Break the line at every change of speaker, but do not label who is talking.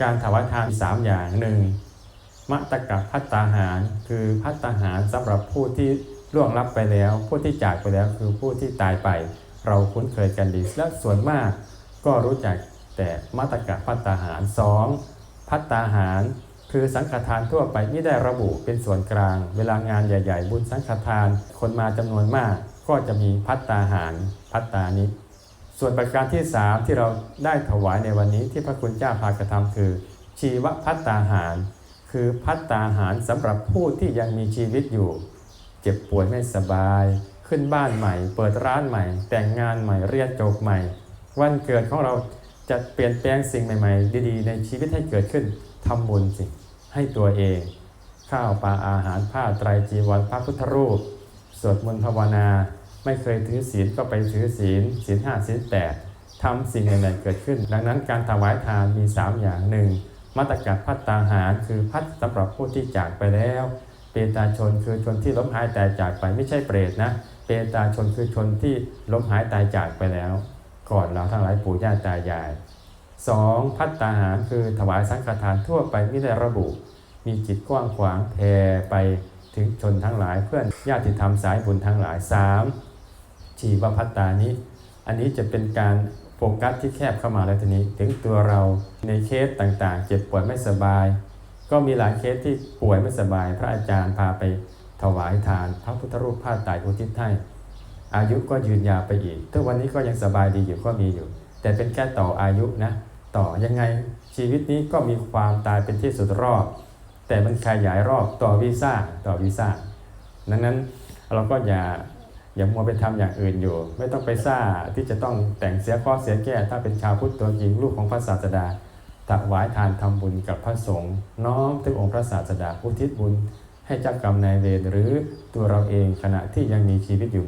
การถวายทานสามอย่างหนึ่งมะตะกับพัตตาหาร คือพัตตาหารสำหรับผู้ที่ล่วงลับไปแล้ว ผู้ที่จากไปแล้วคือผู้ที่ตายไป เราคุ้นเคยกันดีและส่วนมาก ก็รู้จักแต่มาตกะพัตตาหารสองพัตตาหาร คือสังฆทานทั่วไปไม่ได้ระบุเป็นส่วนกลาง เวลางานใหญ่ ๆ บุญสังฆทานคนมาจำนวนมาก ก็จะมีพัตตาหารพัตตานิ ส่วนประการที่3ที่เราได้ถวายในวันนี้ที่พระคุณเจ้าพากระทำคือ ชีวพัตตาหาร คือพัตตาหารสำหรับผู้ที่ยังมีชีวิตอยู่ เจ็บป่วยไม่สบาย ขึ้นบ้านใหม่ เปิดร้านใหม่ แต่งงานใหม่เรียนจบใหม่ วันเกิดของเราจะเปลี่ยนแปลงสิ่งใหม่ ๆ ดีๆ ในชีวิตให้เกิดขึ้นทำบุญสิให้ตัวเอง ข้าวปลาอาหารผ้าไตรจีวรพระพุทธรูปสวดมนต์ภาวนา ไม่เคยถือศีลก็ไปถือศีลศีลห้าศีลแปดทำสิ่งใหม่ๆเกิดขึ้น ดังนั้นการถวายทานมี 3 อย่างหนึ่งมาตรกัดพัตตาหารคือพัดสำหรับผู้ที่จากไปแล้ว เปตาชนคือชนที่ล้มหายตายจากไปไม่ใช่เปรตนะเปตาชนคือชนที่ล้มหายตายจากไปแล้ว ก่อนเราทั้งหลายปู่ย่าตายาย 2. พัตตาหารคือถวายสังฆทานทั่วไปไม่ได้ระบุ มีจิตกว้างขวางแผ่ไปถึงชนทั้งหลายเพื่อนญาติธรรมสายบุญทั้งหลาย 3. ชีวพัตตานี้ อันนี้จะเป็นการโฟกัสที่แคบเข้ามาแล้วทีนี้ ถึงตัวเราในเคสต่างๆ เจ็บป่วยไม่สบาย ก็มีหลายเคสที่ป่วยไม่สบาย พระอาจารย์พาไปถวายทาน พระพุทธรูปผ้าตายอุทิศให้อายุก็ยืนยาวไปอีกทุกวันนี้ก็ยังสบายดีอยู่ก็มีอยู่ แต่เป็นแค่ต่ออายุนะ ต่อยังไงชีวิตนี้ก็มีความตายเป็นที่สุดรอบ แต่มันขยายรอบต่อวีซ่าต่อวีซ่าดังนั้นเราก็อย่า อย่ามัวไปทำอย่างอื่นอยู่ ไม่ต้องไปซ่าที่จะต้องแต่งเสียข้อเสียแก้ ถ้าเป็นชาวพุทธตัวจริงลูกของพระศาสดาถวายทานทำบุญกับพระสงฆ์น้อมถึงองค์พระศาสดาอุทิศบุญ ให้เจ้ากรรมนายเวรหรือตัวเราเองขณะที่ยังมีชีวิตอยู่